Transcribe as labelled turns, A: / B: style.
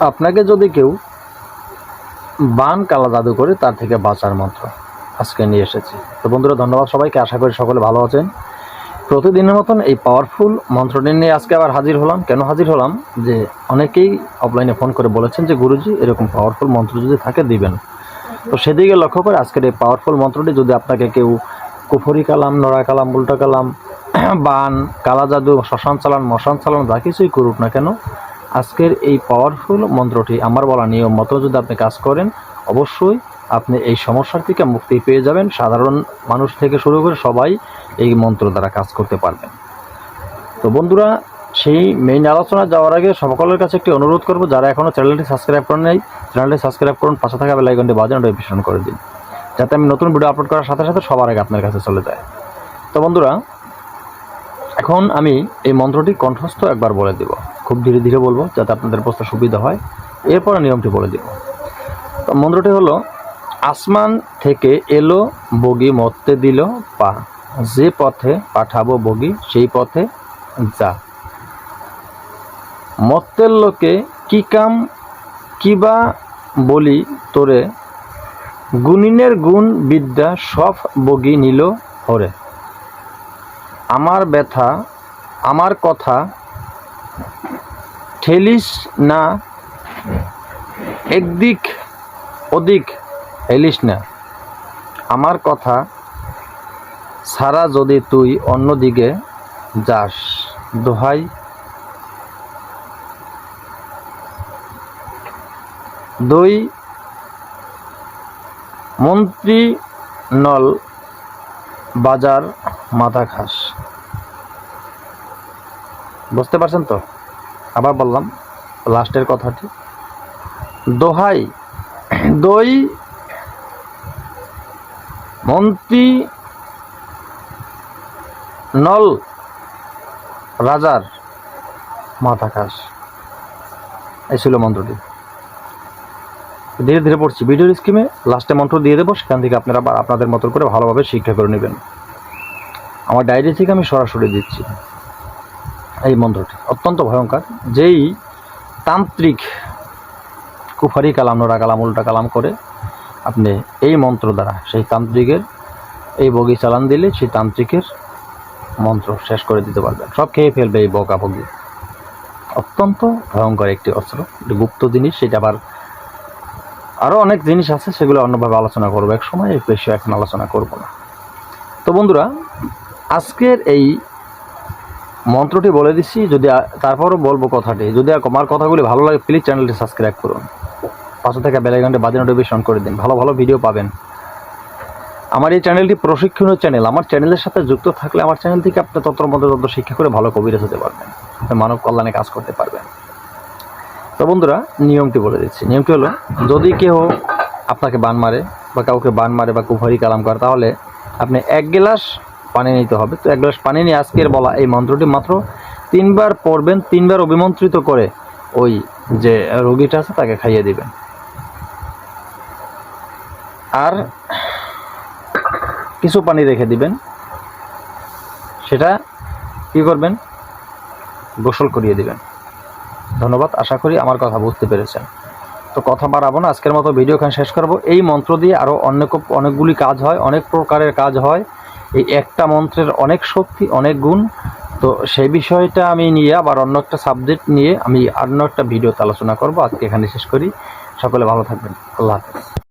A: আপনাকে যদি কেউ বান কালা জাদু করে, তার থেকে বাঁচার মন্ত্র আজকে নিয়ে এসেছি। তো বন্ধুরা, ধন্যবাদ সবাইকে। আশা করি সকলে ভালো আছেন। প্রতিদিনের মতন এই পাওয়ারফুল মন্ত্রটি নিয়ে আজকে আবার হাজির হলাম। কেন হাজির হলাম? যে অনেকেই অফলাইনে ফোন করে বলেছেন যে, গুরুজি, এরকম পাওয়ারফুল মন্ত্র যদি থাকে, দিবেন। তো সেদিকে লক্ষ্য করে আজকের এই পাওয়ারফুল মন্ত্রটি যদি আপনাকে কেউ কুফরি কালাম, নড়া কালাম, উল্টা কালাম, বান, কালা জাদু, শ্মশান চালান, মশান চালান, যা কিছুই করুক না কেন আজকের এই পাওয়ারফুল মন্ত্রটি আমার বলা নিয়ম মতো যদি আপনি কাজ করেন, অবশ্যই আপনি এই সমস্যার থেকে মুক্তি পেয়ে যাবেন। সাধারণ মানুষ থেকে শুরু করে সবাই এই মন্ত্র দ্বারা কাজ করতে পারবেন। তো বন্ধুরা, সেই মেইন আলোচনা যাওয়ার আগে সকলের কাছে একটি অনুরোধ করব, যারা এখনও চ্যানেলটি সাবস্ক্রাইব করেন নাই চ্যানেলটি সাবস্ক্রাইব করুন, পাশে থাকা বেলাইকনটি বাজান নোটিফিকেশন করে দিন। যাতে আমি নতুন ভিডিও আপলোড করার সাথে সাথে সবার আগে আপনার কাছে চলে যায়। তো বন্ধুরা এখন আমি এই মন্ত্রটি কণ্ঠস্থ একবার বলে দিব। খুব ধীরে ধীরে বলব যাতে আপনাদের বুঝতে সুবিধা হয়। এরপরে নিয়মটি বলে দিব। তো মন্ত্রটি হলো, আসমান থেকে এলো, বগি মরতে দিল, পা। যে পথে পাঠাবো বগি, সেই পথে যা। মত্তের লোকে কি কাম কিবা বলি তোরে? গুণিনের গুণ বিদ্যা সব বগি নিল হরে। আমার ব্যথা, আমার কথা, ঠেলিস না, একদিক ওদিক হেলিস না। আমার কথা ছাড়া যদি তুই অন্যদিকে যাস, দোহাই। দুই, মন্ত্রী নল বাজার মাথা খাস। বুঝতে পারছেন তো? আবার বললাম, লাস্টের কথাটি। দোহাই, দই, মন্ত্রী, নল, রাজার মাথাকাশ। এই ছিল মন্ত্রটি। ধীরে ধীরে পড়ছি। ভিডিওর স্কিমে লাস্টে মন্ত্র দিয়ে দেবো, সেখান থেকে আপনারা আপনাদের মতো করে ভালোভাবে শিক্ষা করে নেবেন। আমার ডায়েরি থেকে আমি সরাসরি দিচ্ছি। এই মন্ত্রটি অত্যন্ত ভয়ঙ্কর। যেই তান্ত্রিক কুফারি কালাম, নোরা কালাম, উল্টা কালাম করে আপনি এই মন্ত্র দ্বারা সেই তান্ত্রিকের এই বগি চালান দিলে সেই তান্ত্রিকের মন্ত্র শেষ করে দিতে পারবেন। সব খেয়ে ফেলবে এই বকা বগি। অত্যন্ত ভয়ঙ্কর একটি অস্ত্র। গুপ্ত জিনিস, সেটা আবার আরও অনেক জিনিস আছে, সেগুলো অন্যভাবে আলোচনা করব। এক সময় বেশি এখন আলোচনা করব না। তো বন্ধুরা, আজকের এই মন্ত্রটি বলে দিচ্ছি, যদি তারপরও বলব কথাটি, যদি আমার কথাগুলি ভালো লাগে প্লিজ চ্যানেলটি সাবস্ক্রাইব করুন। পাশে থেকে বেলাইকনটি বাজে নোটিফিকেশন করে দিন, ভালো ভালো ভিডিও পাবেন। আমার এই চ্যানেলটি প্রশিক্ষণীয় চ্যানেল আমার চ্যানেলের সাথে যুক্ত থাকলে আমার চ্যানেল থেকে আপনি তত্র মধ্যে তত্র শিক্ষা করে ভালো কবিরাজ হতে পারবেন মানব কল্যাণে কাজ করতে পারবেন। তো বন্ধুরা, নিয়মটি বলে দিচ্ছি, নিয়মটি হলো, যদি কেউ আপনাকে বান মারে বা কাউকে বান মারে বা কুফারি কালাম করে, তাহলে আপনি এক গ্লাস পানি নিতে হবে। তো এক গ্লাস পানি নিয়ে আজকের বলা এই মন্ত্রটি মাত্র তিনবার পড়বেন, তিনবার অভিমন্ত্রিত করে ওই যে রোগীটা আছে তাকে খাইয়ে দিবেন। আর কিছু পানি রেখে দিবেন। সেটা কি করবেন? গোসল করিয়ে দিবেন। ধন্যবাদ, আশা করি আমার কথা বুঝতে পেরেছেন। তো কথা বাড়াবো না, আজকের মতো ভিডিও এখানে শেষ করব। এই মন্ত্র দিয়ে আরও অনেক, অনেকগুলি কাজ হয়, অনেক প্রকারের কাজ হয়। এই একটা মন্ত্রের অনেক শক্তি, অনেক গুণ। তো সেই বিষয়টা আমি নিয়ে আবার অন্য একটা সাবজেক্ট নিয়ে আমি অন্য একটা ভিডিওতে আলোচনা করব। আজকে এখানে শেষ করি। সকলে ভালো থাকবেন। আল্লাহ হাফেজ।